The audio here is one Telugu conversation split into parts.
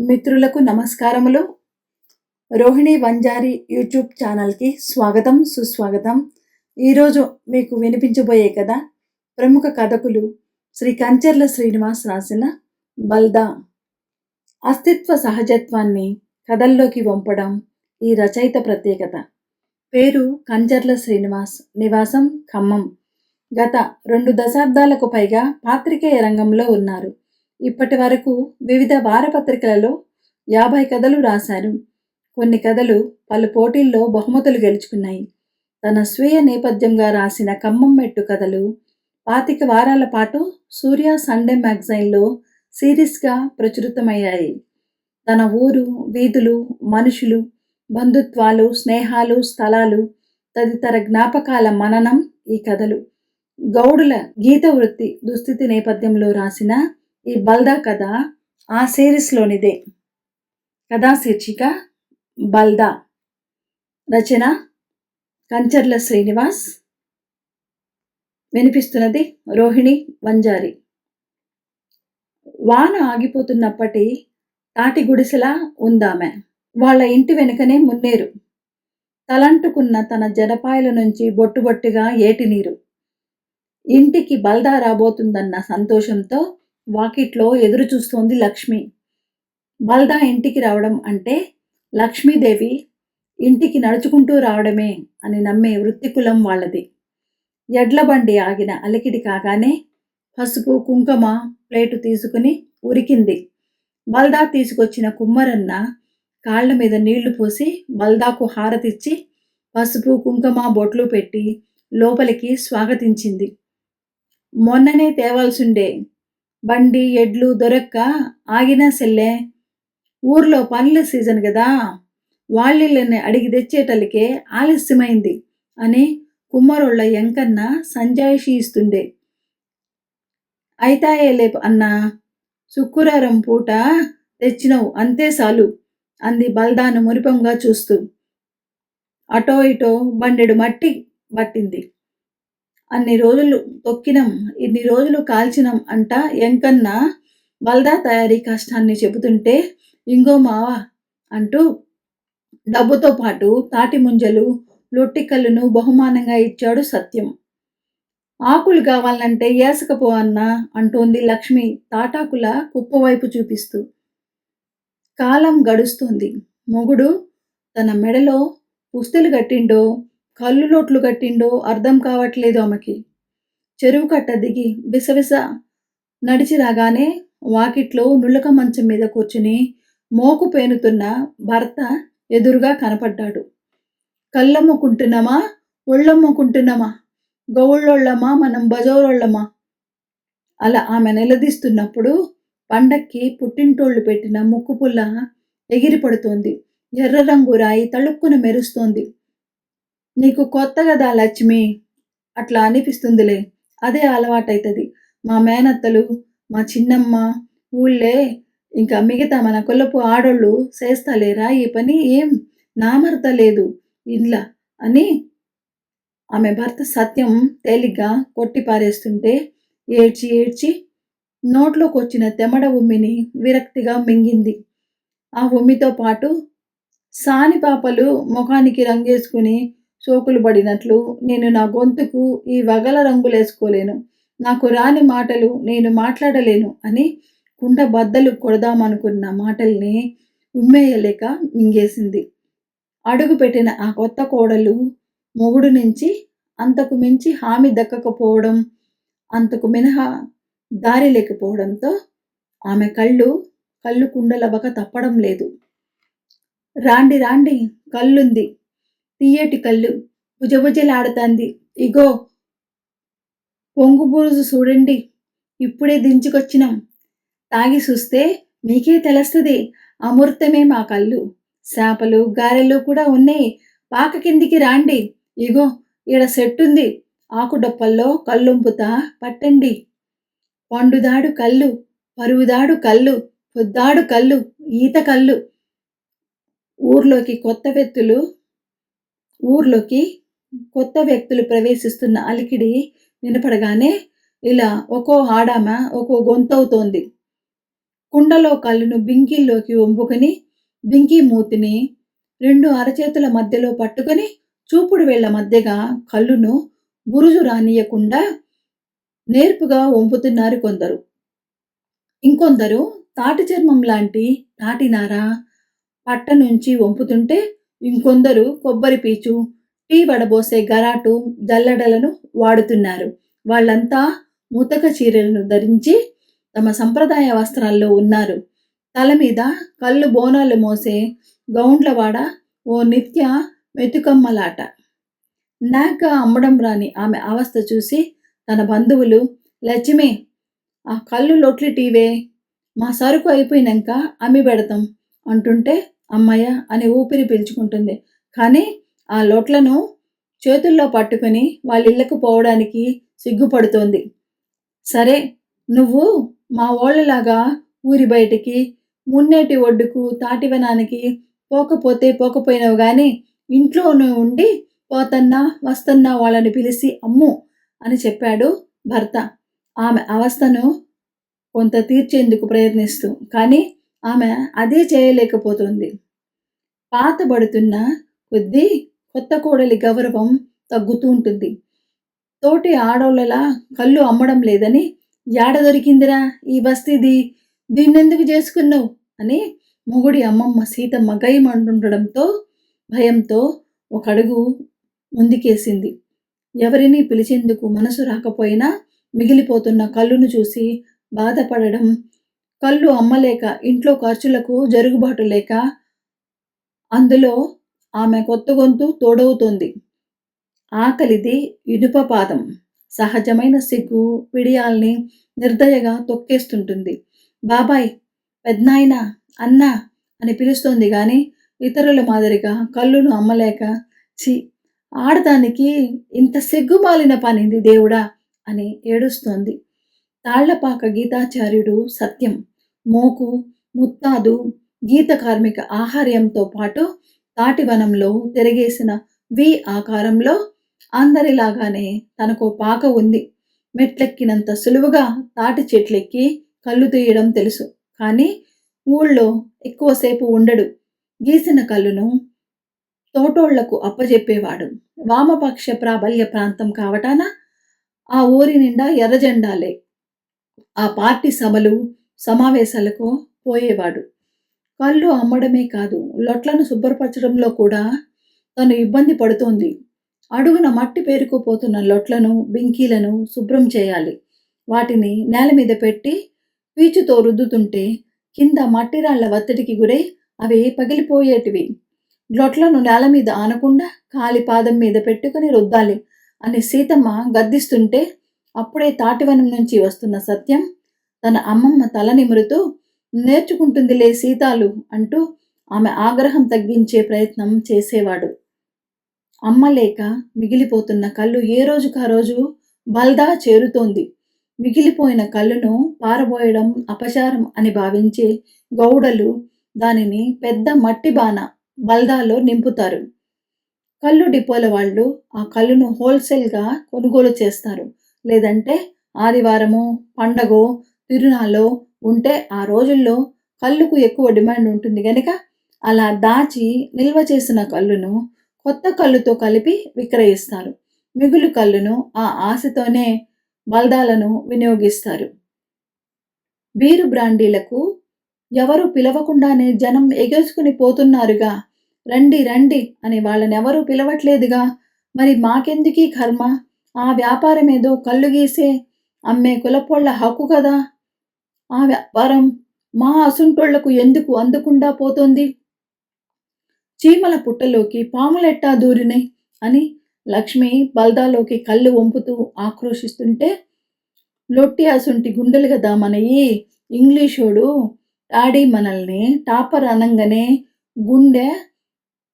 మిత్రులకు నమస్కారములు. రోహిణి వంజారి యూట్యూబ్ ఛానల్కి స్వాగతం సుస్వాగతం. ఈరోజు మీకు వినిపించబోయే కథ ప్రముఖ కథకులు శ్రీ కంచర్ల శ్రీనివాస్ రాసిన బల్దా. అస్తిత్వ సహజత్వాన్ని కథల్లోకి వంపడం ఈ రచయిత ప్రత్యేకత. పేరు కంచర్ల శ్రీనివాస్ నివాసం ఖమ్మం. గత రెండు దశాబ్దాలకు పైగా పాత్రికేయ రంగంలో ఉన్నారు. ఇప్పటి వరకు వివిధ వారపత్రికలలో యాభై కథలు రాశారు కొన్ని కథలు పలు పోటీల్లో బహుమతులు గెలుచుకున్నాయి. తన స్వీయ నేపథ్యంగా రాసిన ఖమ్మం మెట్టు కథలు పాతిక వారాల పాటు సూర్య సండే మ్యాగజైన్లో సిరీస్గా ప్రచురితమయ్యాయి. తన ఊరు వీధులు మనుషులు బంధుత్వాలు స్నేహాలు స్థలాలు తదితర జ్ఞాపకాల మననం ఈ కథలు. గౌడుల గీత వృత్తి దుస్థితి నేపథ్యంలో రాసిన ఈ బల్దా కథ ఆ సిరీస్లోనిదే. కథా శీర్షిక బల్దా. రచన కంచర్ల శ్రీనివాస్. వినిపిస్తున్నది రోహిణి వంజారి. వాన ఆగిపోతున్నప్పటి తాటి గుడిసెలా ఉందామె. వాళ్ళ ఇంటి వెనుకనే మున్నేరు. తలంటుకున్న తన జనపాయల నుంచి బొట్టుబొట్టుగా ఏటి నీరు. ఇంటికి బల్దా రాబోతుందన్న సంతోషంతో వాకిట్లో ఎదురు చూస్తోంది లక్ష్మి. బల్దా ఇంటికి రావడం అంటే లక్ష్మీదేవి ఇంటికి నడుచుకుంటూ రావడమే అని నమ్మే వృత్తికులం వాళ్ళది. ఎడ్ల బండి ఆగిన అలికిడి కాగానే పసుపు కుంకుమ ప్లేటు తీసుకుని ఉరికింది. బల్దా తీసుకొచ్చిన కుమ్మరన్న కాళ్ళ మీద నీళ్ళు పోసి బల్దాకు హారతిచ్చి పసుపు కుంకుమ బొట్లు పెట్టి లోపలికి స్వాగతించింది. మొన్ననే తేవాల్సిండే బండి ఎడ్లు దొరక్క ఆగినా సెల్లే ఊర్లో పనుల సీజన్ కదా వాళ్ళని అడిగి తెచ్చేటలకే ఆలస్యమైంది అని కుమ్మరోళ్ళ ఎంకన్న సంజాయిషి ఇస్తుండే. అయితాయే లేపు అన్నా శుక్రవారం పూట తెచ్చినవు అంతే చాలు అంది బల్దాను మురిపంగా చూస్తూ. అటో ఇటో బండెడు మట్టి పట్టింది. అన్ని రోజులు తొక్కినం ఇన్ని రోజులు కాల్చినం అంట ఎంకన్న బల్దా తయారీ కష్టాన్ని చెబుతుంటే ఇంగో మావా అంటూ డబ్బుతో పాటు తాటి ముంజలు లొట్టికల్లును బహుమానంగా ఇచ్చాడు సత్యం. ఆకులు కావాలంటే ఏసకపో అన్న అంటోంది లక్ష్మి తాటాకుల కుప్పవైపు చూపిస్తూ. కాలం గడుస్తుంది. మొగుడు తన మెడలో పుస్తలు కట్టిండో కళ్ళు లోట్లు కట్టిండో అర్థం కావట్లేదు ఆమెకి. చెరువు కట్ట దిగి విసవిస నడిచి రాగానే వాకిట్లో నుల్లక మంచం మీద కూర్చుని మోకు పేనుతున్న భర్త ఎదురుగా కనపడ్డాడు. కళ్ళమ్మకుంటున్నామా? ఒళ్ళమ్ముకుంటున్నామా? గౌళ్ళోళ్ళమా? మనం బజౌరోళ్ళమా? అలా ఆమె నిలదీస్తున్నప్పుడు పండక్కి పుట్టింటోళ్ళు పెట్టిన ముక్కు పుల్ల ఎగిరిపడుతోంది. ఎర్ర రంగు రాయి తళుక్కున మెరుస్తోంది. నీకు కొత్త కదా లక్ష్మి. అట్లా అనిపిస్తుందిలే. అదే అలవాటైతుంది. మా మేనత్తలు మా చిన్నమ్మ ఊళ్ళే ఇంకా మిగతా మన కొల్లపు ఆడోళ్ళు చేస్తలేరా ఈ పని? ఏం? నామర్త లేదు. ఇండ్ల అని ఆమె భర్త సత్యం తేలిగ్గా కొట్టి పారేస్తుంటే ఏడ్చి ఏడ్చి నోట్లోకి వచ్చిన తెమడ ఉమ్మిని విరక్తిగా మింగింది. ఆ ఉమ్మితో పాటు సాని పాపలు ముఖానికి రంగేసుకుని సోకులు పడినట్లు నేను నా గొంతుకు ఈ వగల రంగులేసుకోలేను. నాకు రాని మాటలు నేను మాట్లాడలేను అని కుండ బద్దలు కొడదామనుకున్న మాటల్ని ఉమ్మేయలేక మింగేసింది. అడుగు పెట్టిన ఆ కొత్త కోడలు మొగుడు నుంచి అంతకు మించి హామీ దక్కకపోవడం అంతకు మినహా దారి లేకపోవడంతో ఆమె కళ్ళు కళ్ళు కుండలవక తప్పడం లేదు. రాండి రాండి కళ్ళుంది. తీయటి కళ్ళు భుజభుజలాడుతాంది. ఇగో పొంగు బురుజు చూడండి. ఇప్పుడే దించుకొచ్చినాం. తాగి చూస్తే మీకే తెలుస్తుంది. అమృతమే మా కళ్ళు. చేపలు గారెలు కూడా ఉన్నాయి. పాక కిందికి రాండి. ఇగో ఈడ సెట్టుంది. ఆకుడొప్పల్లో కళ్ళుంపుతా పట్టండి. పండుదాడు కళ్ళు పరువుదాడు కళ్ళు పొద్దాడు కళ్ళు ఈత కళ్ళు. ఊర్లోకి కొత్త వ్యక్తులు ఊర్లోకి కొత్త వ్యక్తులు ప్రవేశిస్తున్న అలికిడి వినపడగానే ఇలా ఒక్కో ఆడామ ఒక్కో గొంతవుతోంది. కుండలో కళ్ళును బింకీల్లోకి వంపుకొని బింకీ మూతిని రెండు అరచేతుల మధ్యలో పట్టుకొని చూపుడు వేళ్ళ మధ్యగా కళ్ళును బురుజు రానియకుండా నేర్పుగా వంపుతున్నారు కొందరు. ఇంకొందరు తాటి చర్మం లాంటి తాటినారా పట్ట నుంచి వంపుతుంటే ఇంకొందరు కొబ్బరి పీచు టీ వడబోసే గరాటు జల్లెడలను వాడుతున్నారు. వాళ్ళంతా ముతక చీరలను ధరించి తమ సంప్రదాయ వస్త్రాల్లో ఉన్నారు. తల మీద కళ్ళు బోనాలు మోసే గౌండ్లవాడ ఓ నిత్య మెతుకమ్మలాట. నాక అమ్మడం రాని ఆమె అవస్థ చూసి తన బంధువులు లక్ష్మి ఆ కళ్ళు లొట్లి టీవే మా సరుకు అయిపోయినాక అమ్మి పెడతాం అంటుంటే అమ్మయ్య అని ఊపిరి పీల్చుకుంటుంది. కానీ ఆ లోట్లను చేతుల్లో పట్టుకొని వాళ్ళ ఇళ్ళకు పోవడానికి సిగ్గుపడుతోంది. సరే నువ్వు మా ఓళ్ళలాగా ఊరి బయటికి మున్నేటి ఒడ్డుకు తాటివనానికి పోకపోతే పోకపోయినావు కానీ ఇంట్లోనే ఉండి పోతన్నా వస్తన్నా వాళ్ళని పిలిచి అమ్ము అని చెప్పాడు భర్త. ఆమె అవస్థను కొంత తీర్చేందుకు ప్రయత్నిస్తూ. కానీ ఆమె అదే చేయలేకపోతుంది. పాతబడుతున్న కొద్దీ కొత్త కోడలి గౌరవం తగ్గుతూ ఉంటుంది. తోటి ఆడోళ్ళలా కళ్ళు అమ్మడం లేదని యాడ దొరికిందిరా ఈ బస్తీది? దీన్నెందుకు చేసుకున్నావు? అని మొగుడి అమ్మమ్మ సీతమ్మ గయమంటుండడంతో భయంతో ఒక అడుగు ముందుకేసింది. ఎవరిని పిలిచేందుకు మనసు రాకపోయినా మిగిలిపోతున్న కళ్ళును చూసి బాధపడడం కళ్ళు అమ్మలేక ఇంట్లో ఖర్చులకు జరుగుబాటు లేక అందులో ఆమె కొత్త గొంతు తోడవుతోంది. ఆకలిది ఇనుప పాదం. సహజమైన సిగ్గు పిడియాల్ని నిర్దయగా తొక్కేస్తుంటుంది. బాబాయ్ పెద్దనాయన అన్న అని పిలుస్తోంది కానీ ఇతరుల మాదిరిగా కళ్ళును అమ్మలేక చి ఆడదానికి ఇంత సిగ్గుమాలిన పనింది దేవుడా అని ఏడుస్తోంది. తాళ్ళపాక గీతాచార్యుడు సత్యం. మోకు ముత్తాదు గీత కార్మిక ఆహార్యంతో పాటు తాటివనంలో తిరగేసిన వి ఆకారంలో అందరిలాగానే తనకు పాక ఉంది. మెట్లెక్కినంత సులువుగా తాటి చెట్లెక్కి కళ్ళు తీయడం తెలుసు. కానీ ఊళ్ళో ఎక్కువసేపు ఉండడు. గీసిన కళ్ళును తోటోళ్ళకు అప్పజెప్పేవాడు. వామపక్ష ప్రాబల్య ప్రాంతం కావటాన ఆ ఊరి నిండా ఎర్రజెండాలే. ఆ పార్టీ సభలు సమావేశాలకు పోయేవాడు. కళ్ళు అమ్మడమే కాదు లొట్లను శుభ్రపరచడంలో కూడా తను ఇబ్బంది పడుతోంది. అడుగున మట్టి పేరుకుపోతున్న లొట్లను బింకీలను శుభ్రం చేయాలి. వాటిని నేల మీద పెట్టి పీచుతో రుద్దుతుంటే కింద మట్టిరాళ్ళ ఒత్తిడికి గురై అవి పగిలిపోయేటివి. లొట్లను నేల మీద ఆనకుండా కాలి పాదం మీద పెట్టుకుని రుద్దాలి అని సీతమ్మ గద్దిస్తుంటే అప్పుడే తాటివనం నుంచి వస్తున్న సత్యం తన అమ్మమ్మ తల నిమురుతూ నేర్చుకుంటుందిలే సీతాలు అంటూ ఆమె ఆగ్రహం తగ్గించే ప్రయత్నం చేసేవాడు. అమ్మ లేక మిగిలిపోతున్న కళ్ళు ఏ రోజుకు ఆ రోజు బల్దా చేరుతోంది. మిగిలిపోయిన కళ్ళును పారబోయడం అపచారం అని భావించే గౌడలు దానిని పెద్ద మట్టి బాణ బల్దాలో నింపుతారు. కళ్ళు డిపోల వాళ్ళు ఆ కళ్ళును హోల్సేల్గా కొనుగోలు చేస్తారు. లేదంటే ఆదివారము పండగో తిరునాలో ఉంటే ఆ రోజుల్లో కళ్ళుకు ఎక్కువ డిమాండ్ ఉంటుంది కనుక అలా దాచి నిల్వ చేసిన కళ్ళును కొత్త కళ్ళుతో కలిపి విక్రయిస్తారు. మిగులు కళ్ళును ఆ ఆశతోనే బల్దాలను వినియోగిస్తారు. బీరు బ్రాండీలకు ఎవరు పిలవకుండానే జనం ఎగేసుకుని పోతున్నారుగా రండి రండి అని వాళ్ళని ఎవరూ పిలవట్లేదుగా మరి మాకెందుకీ కర్మ? ఆ వ్యాపారం ఏదో కళ్ళు గీసే అమ్మే కులపోళ్ళ హక్కు కదా? ఆ వ్యాపారం మా అసుంటోళ్ళకు ఎందుకు అందకుండా పోతోంది? చీమల పుట్టలోకి పాములెట్టా దూరినాయి అని లక్ష్మి బల్దాలోకి కళ్ళు వంపుతూ ఆక్రోషిస్తుంటే లొట్టి అసుంటి గుండెలు కదా మనయి ఇంగ్లీషోడు డాడీ మనల్ని టాపర్ అనంగానే గుండె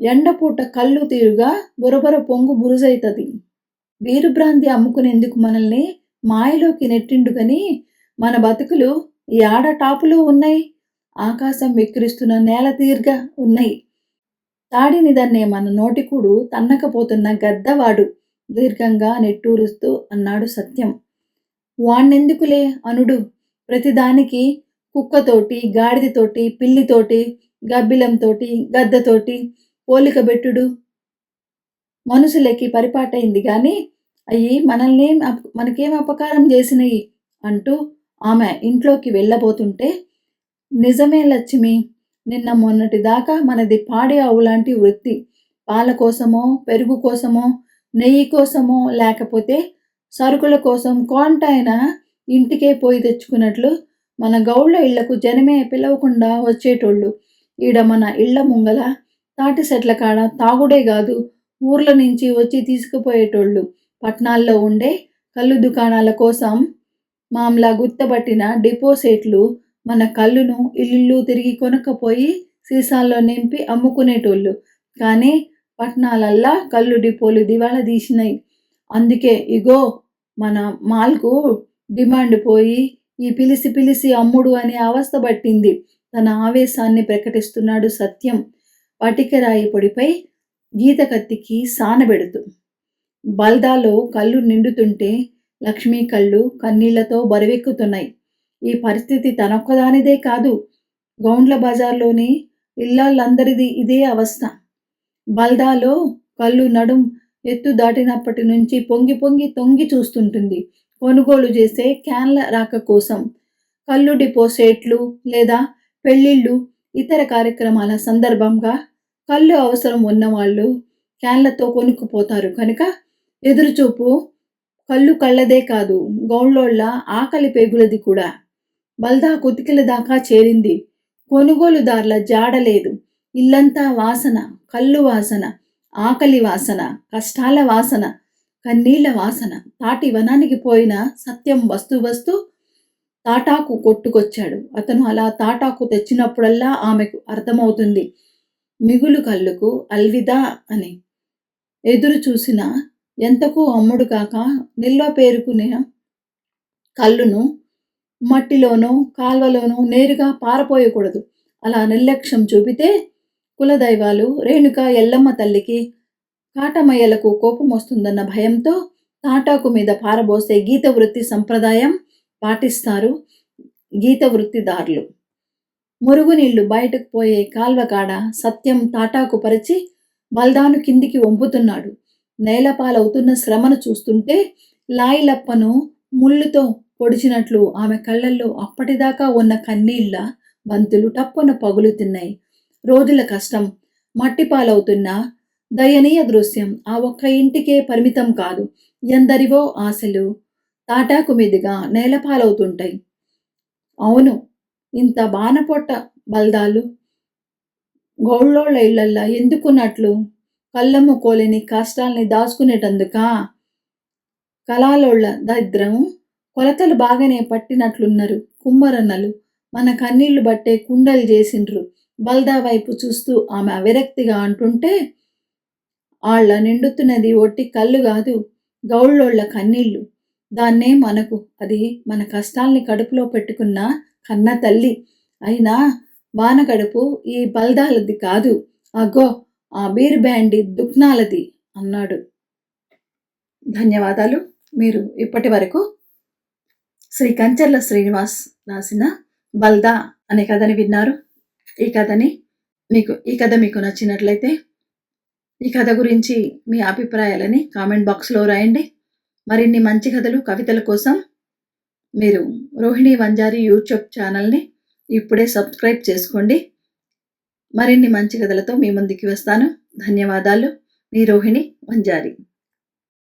ఎండపూట కళ్ళు తీరుగా బురబుర పొంగు బురుజైతుంది. బీరుభ్రాంతి అమ్ముకునేందుకు మనల్ని మాయలోకి నెట్టిండు కానీ మన బతుకులు ఈ ఆడ ఉన్నాయి ఆకాశం వెక్కిరిస్తున్న నేల తీర్గా ఉన్నాయి. తాడినిదన్నే మన నోటికుడు తన్నకపోతున్న గద్దవాడు దీర్ఘంగా నెట్టూరుస్తూ అన్నాడు సత్యం. వాణ్ణెందుకులే అనుడు? ప్రతిదానికి కుక్కతోటి గాడిదతోటి పిల్లితోటి గబ్బిలంతోటి గద్దతోటి పోలిక పెట్టుడు. మనుషులకి పరిపాటైంది కానీ అయ్యి మనల్నేం మనకేం అపకారం చేసినాయి? అంటూ ఆమె ఇంట్లోకి వెళ్ళబోతుంటే నిజమే లక్ష్మి నిన్న మొన్నటి దాకా మనది పాడి ఆవు లాంటి వృత్తి. పాల కోసమో పెరుగు కోసమో నెయ్యి కోసమో లేకపోతే సరుకుల కోసం కొంటైనా ఇంటికే పోయి తెచ్చుకున్నట్లు మన గౌళ్ళ ఇళ్ళకు జనమే పిలవకుండా వచ్చేటోళ్ళు. ఈడ మన ఇళ్ళ ముంగల తాటి సెట్ల కాడ తాగుడే కాదు ఊర్ల నుంచి వచ్చి తీసుకుపోయేటోళ్ళు. పట్నాల్లో ఉండే కళ్ళు దుకాణాల కోసం మామలా గుర్తబట్టిన డిపోసేట్లు మన కళ్ళును ఇల్లు తిరిగి కొనకపోయి సీసాల్లో నింపి అమ్ముకునేటోళ్ళు. కానీ పట్నాలల్లా కళ్ళు డిపోలు దివాళా తీసినాయి. అందుకే ఇగో మన మాల్కు డిమాండ్ పోయి ఈ పిలిసి పిలిసి అమ్ముడు అనే అవస్థ పట్టింది. తన ఆవేశాన్ని ప్రకటిస్తున్నాడు సత్యం. పటికరాయి పొడిపై గీత కత్తికి సానబెడుతూ బల్దాలో కళ్ళు నిండుతుంటే లక్ష్మీ కళ్ళు కన్నీళ్ళతో బరువెక్కుతున్నాయి. ఈ పరిస్థితి తనొక్కదానిదే కాదు. గౌండ్ల బజార్లోని ఇల్లాళ్ళందరిది ఇదే అవస్థ. బల్దాలో కళ్ళు నడుం ఎత్తు దాటినప్పటి నుంచి పొంగి పొంగి తొంగి చూస్తుంటుంది. కొనుగోలు చేసే క్యాన్ల రాక కోసం. కళ్ళు డిపోసేట్లు లేదా పెళ్ళిళ్ళు ఇతర కార్యక్రమాల సందర్భంగా కళ్ళు అవసరం ఉన్నవాళ్ళు క్యాన్లతో కొనుక్కుపోతారు. కనుక ఎదురుచూపు కళ్ళు కళ్ళదే కాదు గౌళ్ళోళ్ళ ఆకలి పేగులది కూడా. బల్దా కుతికిల దాకా చేరింది. కొనుగోలుదారుల జాడలేదు ఇల్లంతా వాసన కళ్ళు వాసన ఆకలి వాసన కష్టాల వాసన కన్నీళ్ళ వాసన. తాటి వనానికి పోయిన సత్యం వస్తూ వస్తూ తాటాకు కొట్టుకొచ్చాడు. అతను అలా తాటాకు తెచ్చినప్పుడల్లా ఆమెకు అర్థమవుతుంది. మిగులు కళ్ళుకు అల్విదా అని ఎదురు చూసిన ఎంతకు అమ్ముడు కాక నిల్వ పేరుకునే కళ్ళును మట్టిలోనో కాల్వలోనో నేరుగా పారపోయకూడదు. అలా నిర్లక్ష్యం చూపితే కులదైవాలు రేణుక ఎల్లమ్మ తల్లికి కాటమయ్యలకు కోపం వస్తుందన్న భయంతో తాటాకు మీద పారబోసే గీత వృత్తి సంప్రదాయం పాటిస్తారు గీత వృత్తిదారులు మురుగునీళ్ళు బయటకు పోయే కాల్వ కాడ సత్యం తాటాకు పరిచి బల్దాను కిందికి వంపుతున్నాడు. నేలపాలవుతున్న శ్రమను చూస్తుంటే లాయిలప్పను ముళ్ళుతో పొడిచినట్లు ఆమె కళ్ళల్లో అప్పటిదాకా ఉన్న కన్నీళ్ళ బంతులు టప్పున పగులుతున్నాయి. రోజుల కష్టం మట్టిపాలవుతున్న దయనీయ దృశ్యం ఆ ఒక్క ఇంటికే పరిమితం కాదు ఎందరివో ఆశలు తాటాకు మీదుగా నేలపాలవుతుంటాయి. అవును ఇంత బాణపొట్ట బల్దాలు గౌళ్ళోళ్ళ ఇళ్ళల్లా ఎందుకున్నట్లు? కళ్ళమ్మ కోలేని కష్టాల్ని దాచుకునేటందుక? కళాలోళ్ళ దరిద్రం కొలతలు బాగానే పట్టినట్లున్నారు కుమ్మరన్నలు. మన కన్నీళ్ళు బట్టే కుండలు చేసిండ్రు. బల్దా వైపు చూస్తూ ఆమె అవిరక్తిగా అంటుంటే ఆళ్ళ నిండుతున్నది ఒట్టి కళ్ళు కాదు గౌళ్ళోళ్ళ కన్నీళ్ళు దాన్నే మనకు అది మన కష్టాల్ని కడుపులో పెట్టుకున్న కన్న తల్లి. అయినా వానగడుపు ఈ బల్దాలది కాదు. అగో ఆ బీర్ బ్యాండి దుగ్నాలది అన్నాడు. ధన్యవాదాలు. మీరు ఇప్పటి వరకు శ్రీ కంచర్ల శ్రీనివాస్ రాసిన బల్దా అనే కథని విన్నారు. ఈ కథని మీకు ఈ కథ మీకు నచ్చినట్లయితే ఈ కథ గురించి మీ అభిప్రాయాలని కామెంట్ బాక్స్లో రాయండి. మరిన్ని మంచి కథలు కవితల కోసం మీరు రోహిణి వంజారి యూట్యూబ్ ఛానల్ని ఇప్పుడే సబ్స్క్రైబ్ చేసుకోండి. మరిన్ని మంచి కథలతో మీ ముందుకి వస్తాను. ధన్యవాదాలు. మీ రోహిణి వంజారి.